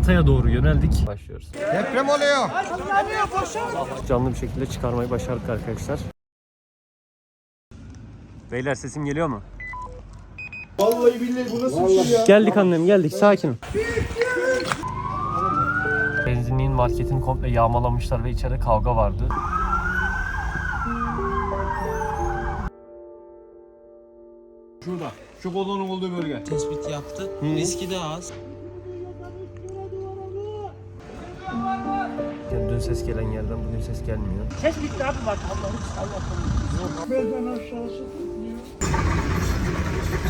Hatay'a doğru yöneldik. Başlıyoruz. Deprem oluyor. Canlı bir şekilde çıkarmayı başardık arkadaşlar. Beyler sesim geliyor mu? Vallahi billahi bu nasıl bir şey ya? Geldik annem geldik sakin ol. Benzinliğin marketini komple yağmalamışlar ve içeride kavga vardı. Şurada. Şu kolonun olduğu bölge. tespit yaptı. Riski de az. Ses gelen yerden bugün ses gelmiyor.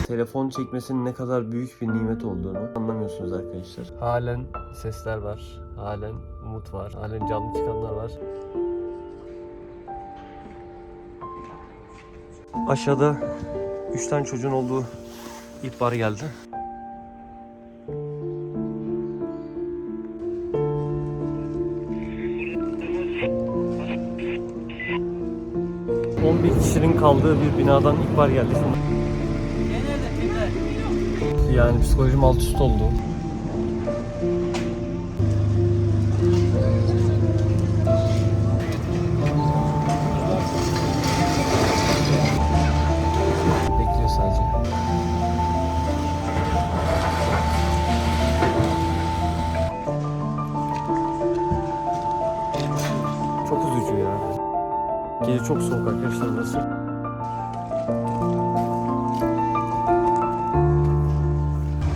Telefon çekmesinin ne kadar büyük bir nimet olduğunu anlamıyorsunuz arkadaşlar. Halen sesler var. Halen umut var. Halen canlı çıkanlar var. Aşağıda 3 tane çocuğun olduğu ihbar geldi. ...11 kişinin kaldığı bir binadan ihbar geldi. Yani psikolojim alt üst oldu.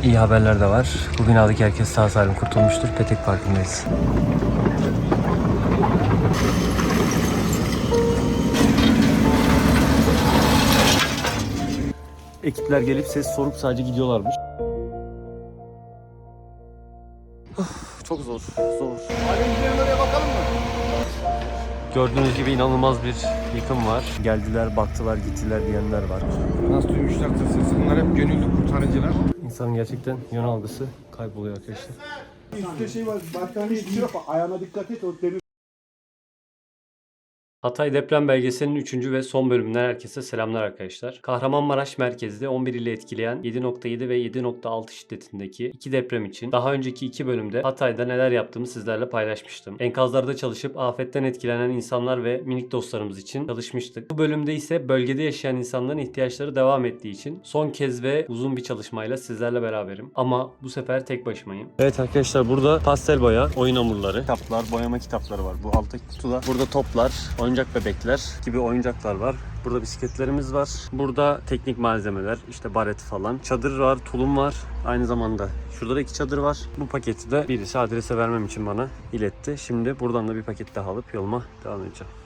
İyi haberler de var. Bu binadaki herkes sağ salim kurtulmuştur. Petek Parkı'ndayız. Ekipler gelip ses sorup sadece gidiyorlarmış. Çok zor, zor. Alemcilerin oraya bakalım mı? Gördüğünüz gibi inanılmaz bir yıkım var. Geldiler, baktılar, gittiler diyenler var. Nasıl duymuşlarsa sesi bunlar hep gönüllü kurtarıcılar. İnsanın gerçekten yön algısı kayboluyor arkadaşlar. Üstte şey var. Battaniye tutuyor. Ayağına dikkat et. O demir Hatay deprem belgeselinin 3. ve son bölümünden herkese selamlar arkadaşlar. Kahramanmaraş merkezde 11 ile etkileyen 7.7 ve 7.6 şiddetindeki iki deprem için daha önceki iki bölümde Hatay'da neler yaptığımı sizlerle paylaşmıştım. Enkazlarda çalışıp afetten etkilenen insanlar ve minik dostlarımız için çalışmıştık. Bu bölümde ise bölgede yaşayan insanların ihtiyaçları devam ettiği için son kez ve uzun bir çalışmayla sizlerle beraberim. Ama bu sefer tek başımayım. Evet arkadaşlar burada pastel boya, oyun hamurları, kitaplar, boyama kitapları var. Bu alttaki kutuda. Burada toplar, oyuncak bebekler gibi oyuncaklar var. Burada bisikletlerimiz var. Burada teknik malzemeler, işte baret falan. Çadır var, tulum var. Aynı zamanda şurada da iki çadır var. Bu paketi de birisi adrese vermem için bana iletti. Şimdi buradan da bir paket daha alıp yoluma devam edeceğim.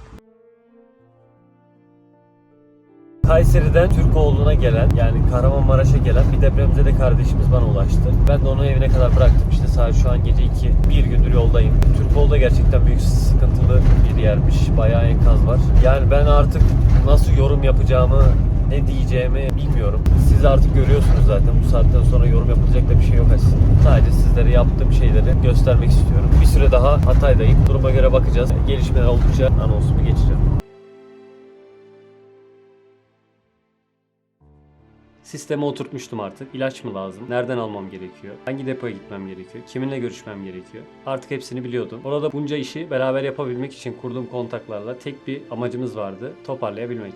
Kayseri'den Türkoğlu'na gelen yani Kahramanmaraş'a gelen bir depremzede kardeşimiz bana ulaştı. Ben de onu evine kadar bıraktım işte saat şu an gece 2. Bir gündür yoldayım. Türkoğlu da gerçekten büyük sıkıntılı bir yermiş. Bayağı enkaz var. Yani ben artık nasıl yorum yapacağımı ne diyeceğimi bilmiyorum. Siz artık görüyorsunuz zaten bu saatten sonra yorum yapılacak da bir şey yok aslında. Sadece sizlere yaptığım şeyleri göstermek istiyorum. Bir süre daha Hatay'dayım. Duruma göre bakacağız. Gelişmeler oldukça anonsumu geçeceğim. Sisteme oturtmuştum artık. İlaç mı lazım? Nereden almam gerekiyor? Hangi depoya gitmem gerekiyor? Kiminle görüşmem gerekiyor? Artık hepsini biliyordum. Orada bunca işi beraber yapabilmek için kurduğum kontaklarla tek bir amacımız vardı. Toparlayabilmek.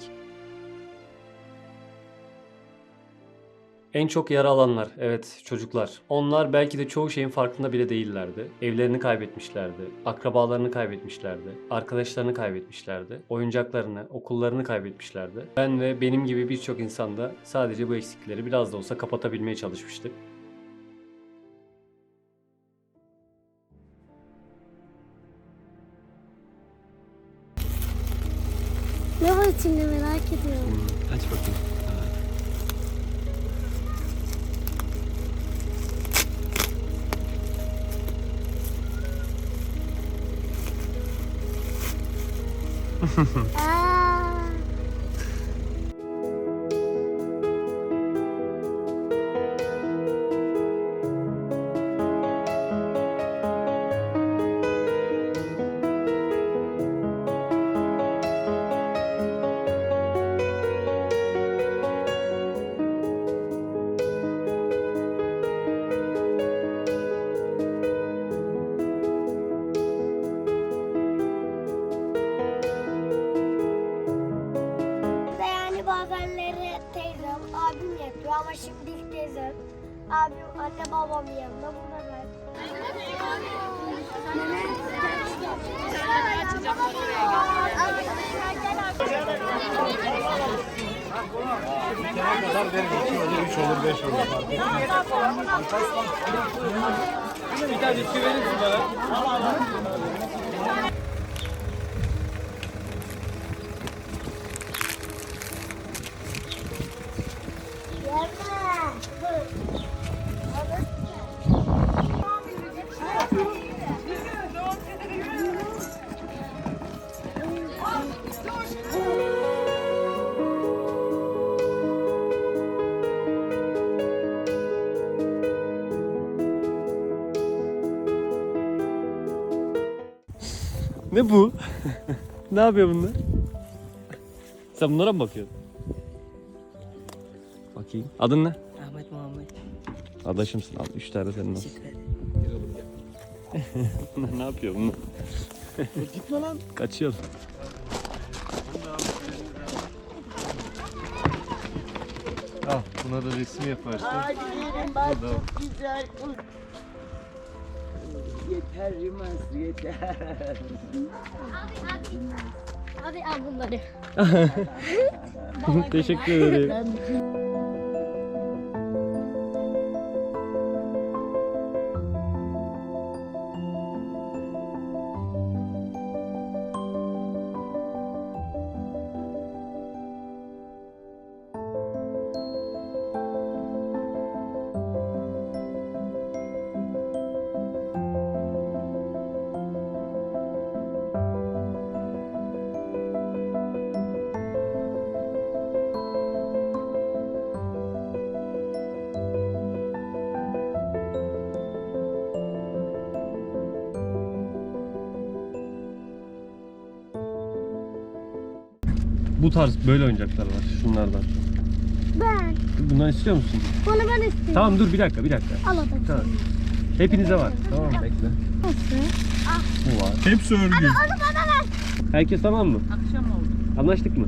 En çok yara alanlar, evet çocuklar. Onlar belki de çoğu şeyin farkında bile değillerdi. Evlerini kaybetmişlerdi, akrabalarını kaybetmişlerdi, arkadaşlarını kaybetmişlerdi, oyuncaklarını, okullarını kaybetmişlerdi. Ben ve benim gibi birçok insan da sadece bu eksikleri biraz da olsa kapatabilmeye çalışmıştık. Ne var içinde merak ediyorum. Aç bakayım. Mmhmm. Babam yanında burada ben. Ne ne yapıyor bunlar? Sen bunlara mı bakıyorsun? Bakayım. Adın ne? Ahmet Muhammed. Adaşımsın. Al 3 tane senin olsun. Teşekkür ederim. ne yapıyor bunlar? Gitme lan. Kaçıyor. Ah buna da resim yaparsın. Hadi gelin bak çok güzel. Yeter Rimas yeter. Hadi al bunları. Teşekkür ederim. Tarz böyle oyuncaklar var şunlardan. Ben. Bundan istiyor musun? Bunu ben istiyorum. Tamam dur bir dakika bir dakika. Al hadi. Tamam. Hepinize var. Tamam bekle. Nasıl? Bu var. Hepsi örgü. Onu bana ver. Herkes tamam mı? akşam oldu. Anlaştık mı?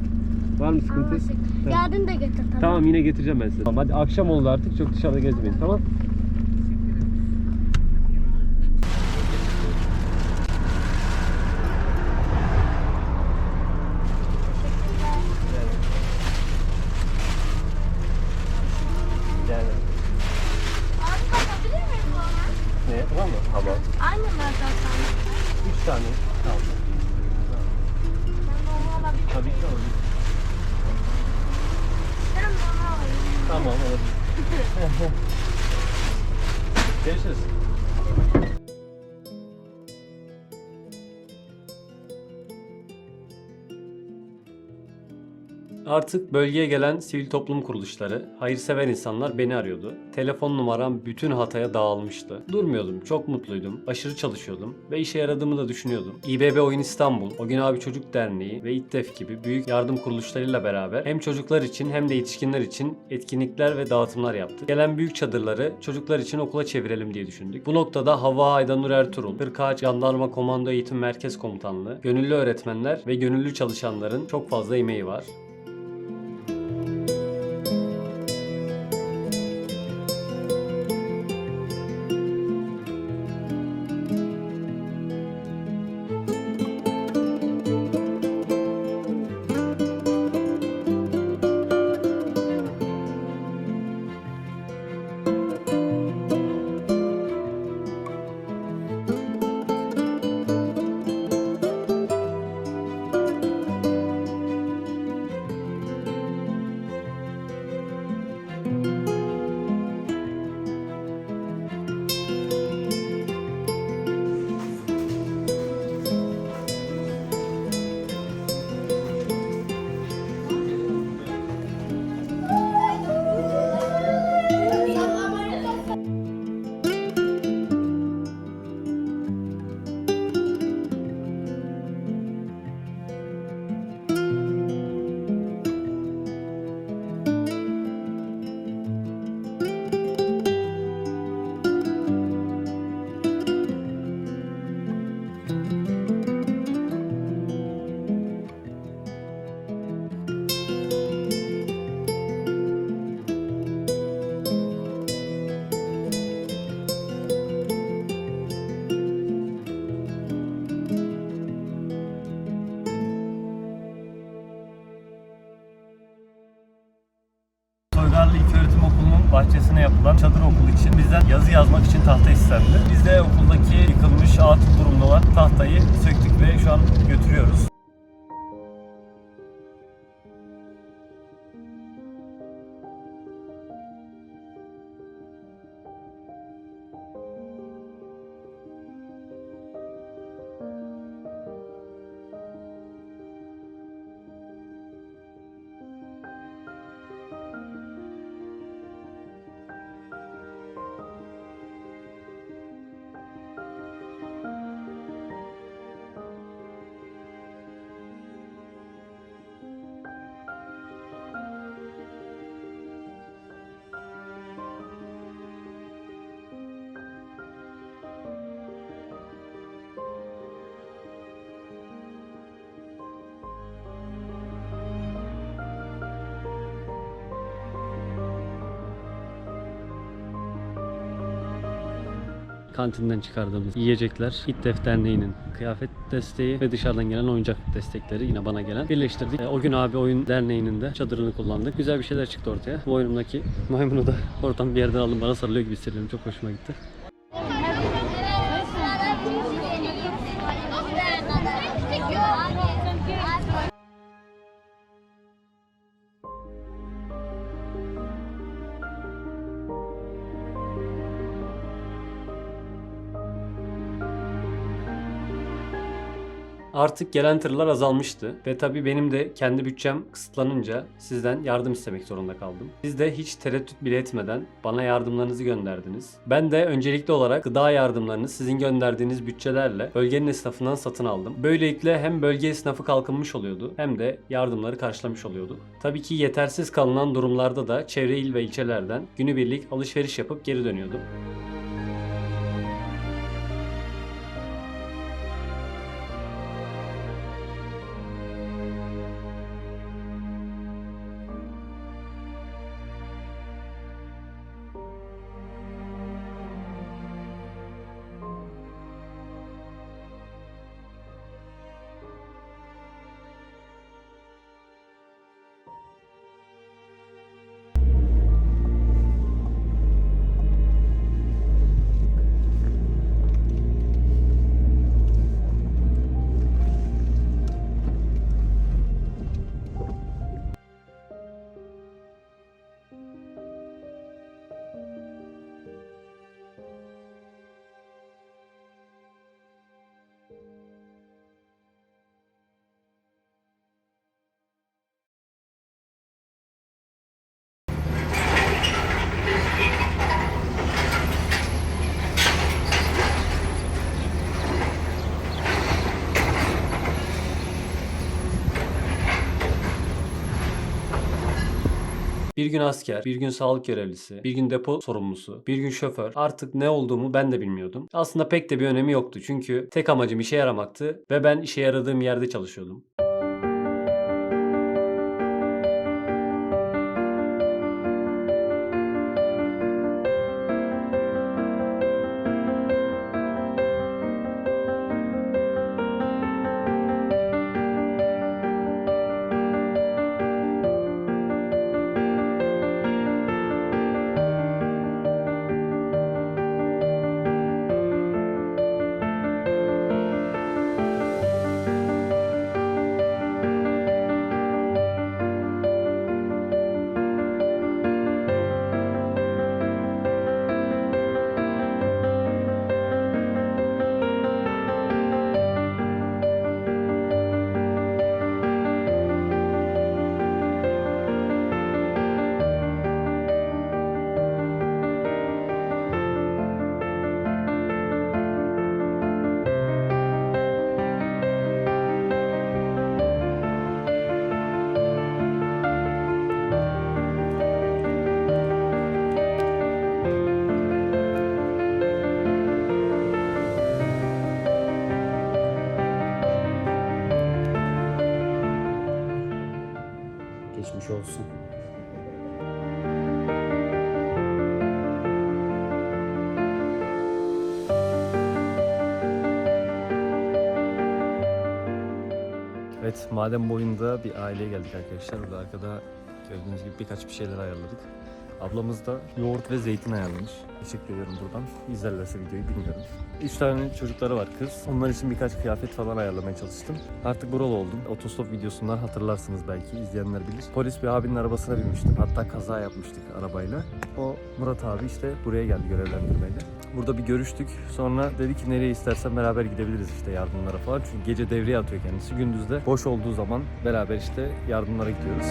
Var mı sıkıntı? Anlaştık. Yarın da getir tamam. Tamam yine getireceğim ben size. Tamam, hadi akşam oldu artık çok dışarıda gezmeyin tamam? Artık bölgeye gelen sivil toplum kuruluşları, hayırsever insanlar beni arıyordu. Telefon numaram bütün Hatay'a dağılmıştı. Durmuyordum, çok mutluydum, aşırı çalışıyordum ve işe yaradığımı da düşünüyordum. İBB Oyun İstanbul, O Gün Abi Çocuk Derneği ve İTTEF gibi büyük yardım kuruluşlarıyla beraber hem çocuklar için hem de yetişkinler için etkinlikler ve dağıtımlar yaptık. Gelen büyük çadırları çocuklar için okula çevirelim diye düşündük. Bu noktada Hava Aydanur Ertuğrul, Kırkağaç Jandarma Komando Eğitim Merkez Komutanlığı, gönüllü öğretmenler ve gönüllü çalışanların çok fazla emeği var. Kantinden çıkardığımız yiyecekler İTTEF Derneği'nin kıyafet desteği ve dışarıdan gelen oyuncak destekleri yine bana gelen birleştirdik. E, O gün abi oyun derneğinin de çadırını kullandık. Güzel bir şeyler çıktı ortaya. Bu oyunumdaki maymunu da oradan bir yerden aldım bana sarılıyor gibi hissediyorum. Çok hoşuma gitti. Artık gelen tırlar azalmıştı ve tabii benim de kendi bütçem kısıtlanınca sizden yardım istemek zorunda kaldım. Siz de hiç tereddüt bile etmeden bana yardımlarınızı gönderdiniz. Ben de öncelikli olarak gıda yardımlarını sizin gönderdiğiniz bütçelerle bölgenin esnafından satın aldım. Böylelikle hem bölge esnafı kalkınmış oluyordu hem de yardımları karşılamış oluyorduk. Tabii ki yetersiz kalınan durumlarda da çevre il ve ilçelerden günübirlik alışveriş yapıp geri dönüyordum. Bir gün asker, bir gün sağlık görevlisi, bir gün depo sorumlusu, bir gün şoför. Artık ne olduğumu ben de bilmiyordum. Aslında pek de bir önemi yoktu çünkü tek amacım işe yaramaktı ve ben işe yaradığım yerde çalışıyordum. Geçmiş olsun. Evet, madem boyunda bir aileye geldik arkadaşlar. Burada arkada gördüğünüz gibi birkaç bir şeyler ayarladık. Ablamız da yoğurt ve zeytin ayarlamış. Teşekkür ediyorum buradan. İzlerlerse videoyu bilmiyorum. Üç tane çocukları var kız. Onlar için birkaç kıyafet falan ayarlamaya çalıştım. Artık buralı oldum. Otostop videosundan hatırlarsınız belki izleyenler bilir. Polis bir abinin arabasına binmiştim. Hatta kaza yapmıştık arabayla. O Murat abi işte buraya geldi görevlendirmeyle. Burada bir görüştük. Sonra dedi ki nereye istersen beraber gidebiliriz işte yardımlara falan. Çünkü gece devreye atıyor kendisi. Gündüz de boş olduğu zaman beraber işte yardımlara gidiyoruz.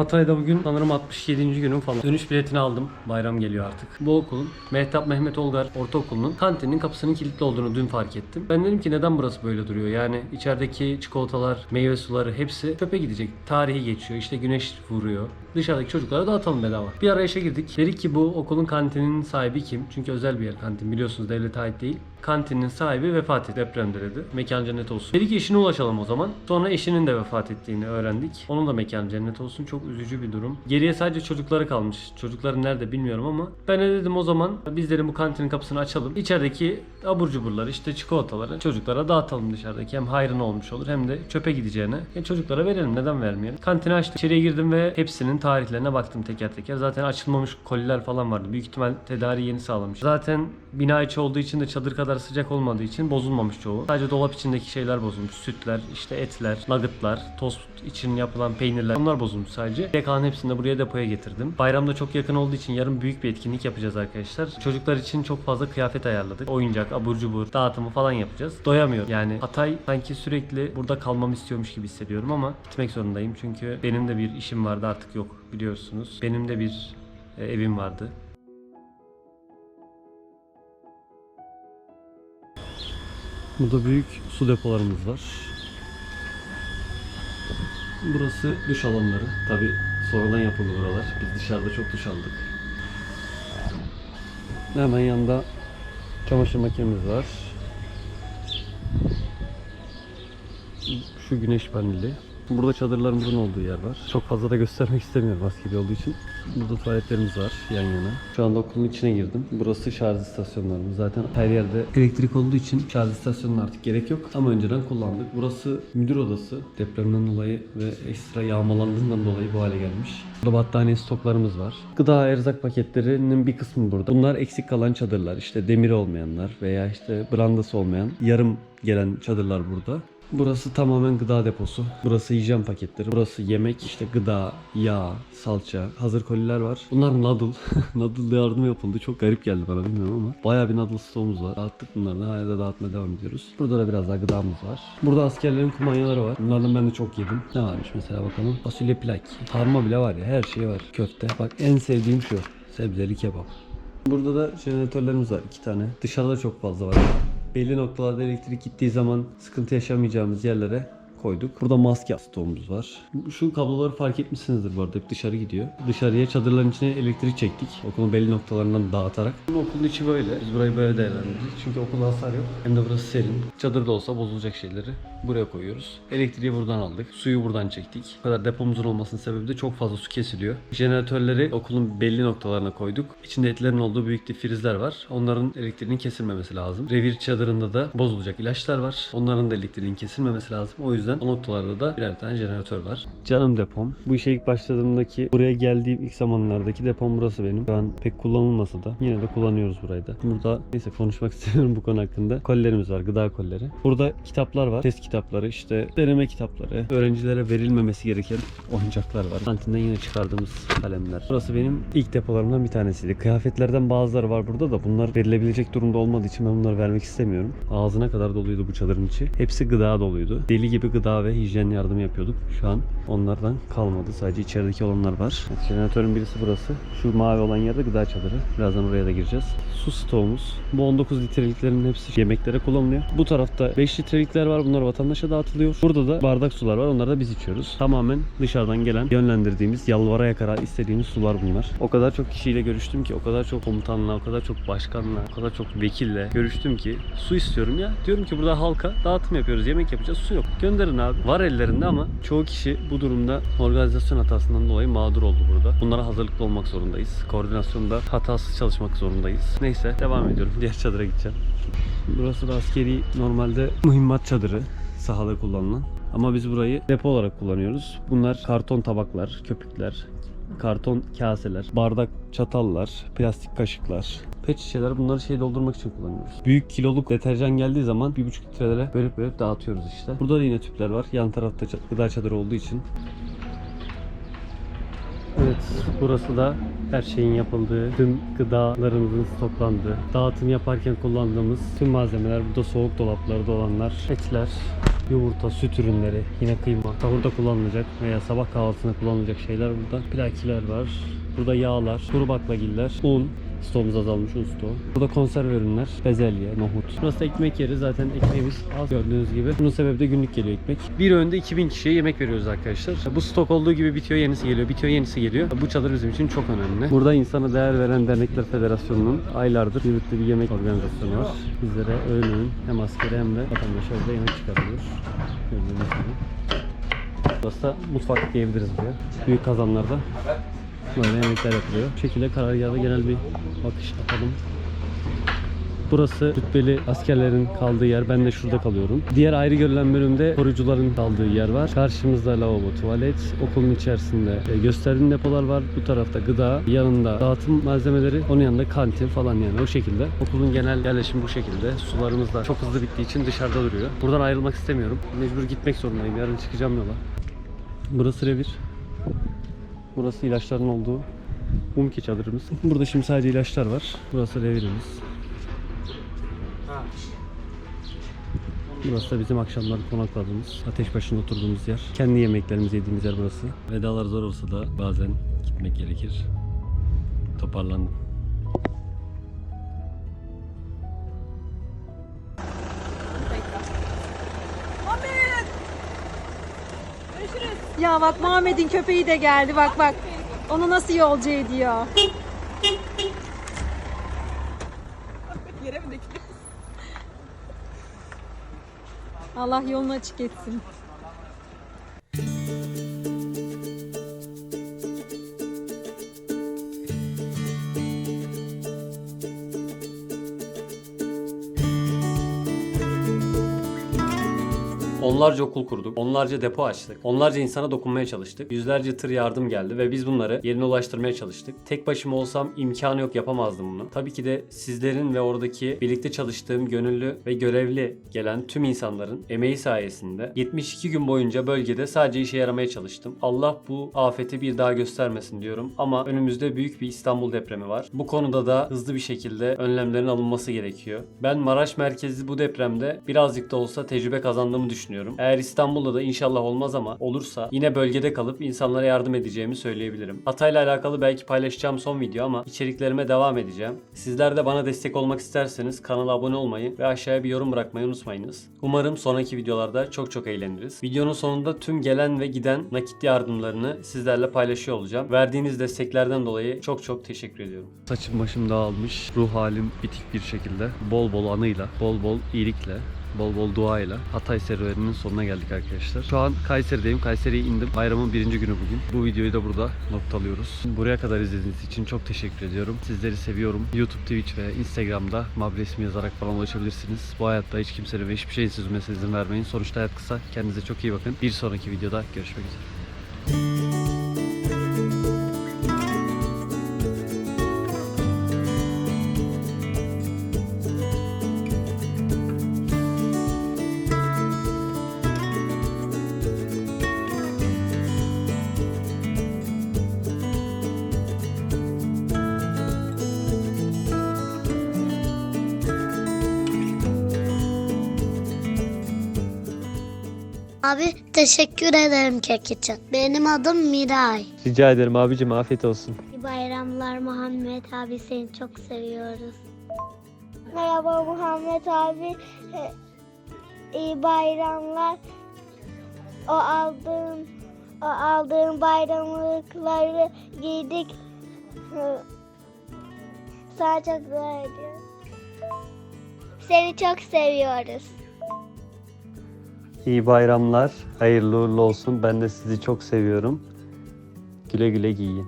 Hatay'da bugün sanırım 67. günüm falan. Dönüş biletini aldım. Bayram geliyor artık. Bu okulun Mehtap Mehmet Olgar Ortaokulu'nun kantinin kapısının kilitli olduğunu dün fark ettim. Ben dedim ki neden burası böyle duruyor? Yani içerideki çikolatalar, meyve suları hepsi çöpe gidecek. Tarihi geçiyor. İşte güneş vuruyor. Dışarıdaki çocuklara dağıtalım bedava. Bir arayışa girdik. Dedik ki bu okulun kantininin sahibi kim? Çünkü özel bir yer kantin. Biliyorsunuz devlete ait değil. Kantinin sahibi vefat etti depremde dedi. Mekan cennet olsun. Dedik ki eşine ulaşalım o zaman. Sonra eşinin de vefat ettiğini öğrendik. Onun da mekan cennet olsun. Çok üzücü bir durum. Geriye sadece çocukları kalmış. Çocukları nerede bilmiyorum ama ben de dedim o zaman biz dedim bu kantinin kapısını açalım. İçerideki abur cuburları işte çikolataları çocuklara dağıtalım dışarıdaki. Hem hayrına olmuş olur hem de çöpe gideceğine. E, çocuklara verelim neden vermeyelim. Kantini açtık. İçeriye girdim ve hepsinin tarihlerine baktım teker teker. Zaten açılmamış koliler falan vardı. Büyük ihtimal tedariği yeni sağlamış. Zaten bina içi olduğu için de çadır kadar sıcak olmadığı için bozulmamış çoğu. Sadece dolap içindeki şeyler bozulmuş. Sütler, işte etler, nuggetlar, tost için yapılan peynirler onlar bozulmuş sadece. Geri kalan hepsini de buraya depoya getirdim. Bayramda çok yakın olduğu için yarın büyük bir etkinlik yapacağız arkadaşlar. Çocuklar için çok fazla kıyafet ayarladık. Oyuncak, abur cubur, dağıtımı falan yapacağız. Doyamıyorum. Yani Hatay sanki sürekli burada kalmamı istiyormuş gibi hissediyorum ama gitmek zorundayım. Çünkü benim de bir işim vardı artık yok biliyorsunuz. Benim de bir e, evim vardı. Burada büyük su depolarımız var. Burası duş alanları. Tabi sonradan yapıldı buralar. Biz dışarıda çok duş aldık. Hemen yanında çamaşır makinemiz var. Şu güneş paneli. Burada çadırlarımızın olduğu yer var. Çok fazla da göstermek istemiyorum maskeli olduğu için. Burada tuvaletlerimiz var yan yana. Şu anda okulun içine girdim. Burası şarj istasyonlarımız. Zaten her yerde elektrik olduğu için şarj istasyonuna artık gerek yok. Ama önceden kullandık. Burası müdür odası. Depremden dolayı ve ekstra yağmalandığından dolayı bu hale gelmiş. Burada battaniye stoklarımız var. Gıda erzak paketlerinin bir kısmı burada. Bunlar eksik kalan çadırlar. İşte demiri olmayanlar veya işte brandası olmayan yarım gelen çadırlar burada. Burası tamamen gıda deposu. Burası hijyen paketleri. Burası yemek, işte gıda, yağ, salça, hazır koliler var. Bunlar noodle. noodle yardım yapıldı. Çok garip geldi bana bilmiyorum ama. Bayağı bir noodle stoğumuz var. Dağıttık bunları hala da dağıtmaya devam ediyoruz. Burada da biraz daha gıdamız var. Burada askerlerin kumanyaları var. Bunlardan ben de çok yedim. Ne varmış mesela bakalım. Fasulye plak. Sarma bile var ya her şey var. Köfte. Bak en sevdiğim şu. Sebzeli kebap. Burada da jeneratörlerimiz var iki tane. Dışarıda çok fazla var. Belli noktalarda elektrik gittiği zaman sıkıntı yaşamayacağımız yerlere koyduk. Burada maske stoğumuz var. Şu kabloları fark etmişsinizdir bu arada. Hep dışarı gidiyor. Dışarıya çadırların içine elektrik çektik. Okulun belli noktalarından dağıtarak. Okulun içi böyle. Biz burayı böyle değerlendirdik. Çünkü okulda hasar yok. Hem de burası serin. Çadırda olsa bozulacak şeyleri buraya koyuyoruz. Elektriği buradan aldık. Suyu buradan çektik. Bu kadar depomuzun olmasının sebebi de çok fazla su kesiliyor. Jeneratörleri okulun belli noktalarına koyduk. İçinde etlerin olduğu büyük difrizler var. Onların elektriğinin kesilmemesi lazım. Revir çadırında da bozulacak ilaçlar var. Onların da elektriğinin kesilmemesi lazım. O yüzden o noktalarda da birer tane jeneratör var. Canım depom. Bu işe ilk başladığımdaki buraya geldiğim ilk zamanlardaki depom burası benim. An pek kullanılmasa da yine de kullanıyoruz burayı da. Burada neyse konuşmak istemiyorum bu konu hakkında. Kollerimiz var, gıda kolleri. Burada kitaplar var. Test kitapları, işte deneme kitapları, öğrencilere verilmemesi gereken oyuncaklar var. Kantinden yine çıkardığımız kalemler. Burası benim ilk depolarımdan bir tanesiydi. Kıyafetlerden bazıları var burada da bunlar verilebilecek durumda olmadığı için ben bunları vermek istemiyorum. Ağzına kadar doluydu bu çadırın içi. Hepsi gıda doluydu. Deli gibi gıda ve hijyen yardımı yapıyorduk. Şu an onlardan kalmadı. Sadece içerideki olanlar var. Evet, jeneratörün birisi burası. Şu mavi olan yerde gıda çadırı. Birazdan oraya da gireceğiz. Su stoğumuz. Bu 19 litreliklerin hepsi yemeklere kullanılıyor. Bu tarafta 5 litrelikler var. Bunlar vatandaşa dağıtılıyor. Burada da bardak sular var. Onları da biz içiyoruz. Tamamen dışarıdan gelen, yönlendirdiğimiz, yalvara yakara istediğimiz sular bunlar. O kadar çok kişiyle görüştüm ki, o kadar çok komutanla, o kadar çok başkanla, o kadar çok vekille görüştüm ki su istiyorum ya. Diyorum ki burada halka dağıtım yapıyoruz, yemek yapacağız. Su yok. Gönderin abi. Var ellerinde ama çoğu kişi bu durumda organizasyon hatasından dolayı mağdur oldu burada. Bunlara hazırlıklı olmak zorundayız. Koordinasyonda hatasız çalışmak zorundayız. Neyse devam ediyorum. Diğer çadıra gideceğim. Burası da askeri normalde mühimmat çadırı sahada kullanılan. Ama biz burayı depo olarak kullanıyoruz. Bunlar karton tabaklar, köpükler, karton kaseler, bardak çatallar, plastik kaşıklar, pet şişeler bunları şey doldurmak için kullanıyoruz. Büyük kiloluk deterjan geldiği zaman 1,5 litrelere bölüp bölüp dağıtıyoruz işte. Burada da yine tüpler var. Yan tarafta gıda çadırı olduğu için. Evet, burası da her şeyin yapıldığı, tüm gıdalarımızın stoklandığı, dağıtım yaparken kullandığımız tüm malzemeler. Burada soğuk dolaplarda olanlar, etler, yumurta, süt ürünleri, yine kıyma, sahurda kullanılacak veya sabah kahvaltısında kullanılacak şeyler burada. Plakiler var. Burada yağlar, kuru baklagiller, un, stoğumuz azalmış un stoğu. Burada konserve ürünler, bezelye, nohut. Burası da ekmek yeri. Zaten ekmeğimiz az gördüğünüz gibi. Bunun sebebi de günlük geliyor ekmek. Bir öğünde 2000 kişiye yemek veriyoruz arkadaşlar. Bu stok olduğu gibi bitiyor, yenisi geliyor, bitiyor, yenisi geliyor. Bu çadır bizim için çok önemli. Burada insana değer veren Dernekler Federasyonu'nun aylardır yürüttüğü bir yemek organizasyonu var. Bizlere öğün hem askeri hem de vatandaşa orada yemek çıkarılıyor. Gördüğünüz gibi. Burası da mutfak diyebiliriz buraya. Büyük kazanlarda böyle yemekler yapılıyor. Bu şekilde karargahda genel bir bakış atalım. Burası rütbeli askerlerin kaldığı yer. Ben de şurada kalıyorum. Diğer ayrı görülen bölümde koruyucuların kaldığı yer var. Karşımızda lavabo, tuvalet. Okulun içerisinde e, gösterdiğim depolar var. Bu tarafta gıda, yanında dağıtım malzemeleri, onun yanında kantin falan yani o şekilde. Okulun genel yerleşimi bu şekilde. Sularımız da çok hızlı bittiği için dışarıda duruyor. Buradan ayrılmak istemiyorum. Mecbur gitmek zorundayım. Yarın çıkacağım yola. Burası revir. Burası ilaçların olduğu Umki çadırımız. Burada şimdi sadece ilaçlar var. Burası revirimiz. Burası da bizim akşamları konakladığımız, ateş başında oturduğumuz yer. Kendi yemeklerimizi yediğimiz yer burası. Vedalar zor olsa da bazen gitmek gerekir. Toparlandım. Ya bak Muhammed'in köpeği de geldi bak bak. Onu nasıl yolcu ediyor. Allah yolunu açık etsin. Onlarca okul kurduk, onlarca depo açtık, onlarca insana dokunmaya çalıştık. Yüzlerce tır yardım geldi ve biz bunları yerine ulaştırmaya çalıştık. Tek başıma olsam imkanı yok yapamazdım bunu. Tabii ki de sizlerin ve oradaki birlikte çalıştığım gönüllü ve görevli gelen tüm insanların emeği sayesinde 72 gün boyunca bölgede sadece işe yaramaya çalıştım. Allah bu afeti bir daha göstermesin diyorum ama önümüzde büyük bir İstanbul depremi var. Bu konuda da hızlı bir şekilde önlemlerin alınması gerekiyor. Ben Maraş merkezli bu depremde birazcık da olsa tecrübe kazandığımı düşünüyorum. Düşünüyorum. Eğer İstanbul'da da inşallah olmaz ama olursa yine bölgede kalıp insanlara yardım edeceğimi söyleyebilirim. Hatay'la alakalı belki paylaşacağım son video ama içeriklerime devam edeceğim. Sizler de bana destek olmak isterseniz kanala abone olmayı ve aşağıya bir yorum bırakmayı unutmayınız. Umarım sonraki videolarda çok çok eğleniriz. Videonun sonunda tüm gelen ve giden nakit yardımlarını sizlerle paylaşıyor olacağım. Verdiğiniz desteklerden dolayı çok çok teşekkür ediyorum. Saçım başım dağılmış, ruh halim bitik bir şekilde, bol bol anıyla, bol bol iyilikle, bol bol duayla Hatay serüveninin sonuna geldik arkadaşlar. Şu an Kayseri'deyim. Kayseri'ye indim. Bayramın birinci günü bugün. Bu videoyu da burada noktalıyoruz. Buraya kadar izlediğiniz için çok teşekkür ediyorum. Sizleri seviyorum. YouTube, Twitch ve Instagram'da Mab resmi yazarak falan ulaşabilirsiniz. Bu hayatta hiç kimsenin ve hiçbir şeyin üzülmesine izin vermeyin. Sonuçta hayat kısa. Kendinize çok iyi bakın. Bir sonraki videoda görüşmek üzere. Teşekkür ederim kek için. Benim adım Miray. Rica ederim abicim afiyet olsun. İyi bayramlar Muhammed abi seni çok seviyoruz. Merhaba Muhammed abi. İyi bayramlar. O aldığın o aldığın bayramlıkları giydik. Sana çok ediyorum. Seni çok seviyoruz. İyi bayramlar. Hayırlı uğurlu olsun. Ben de sizi çok seviyorum. Güle güle giyin.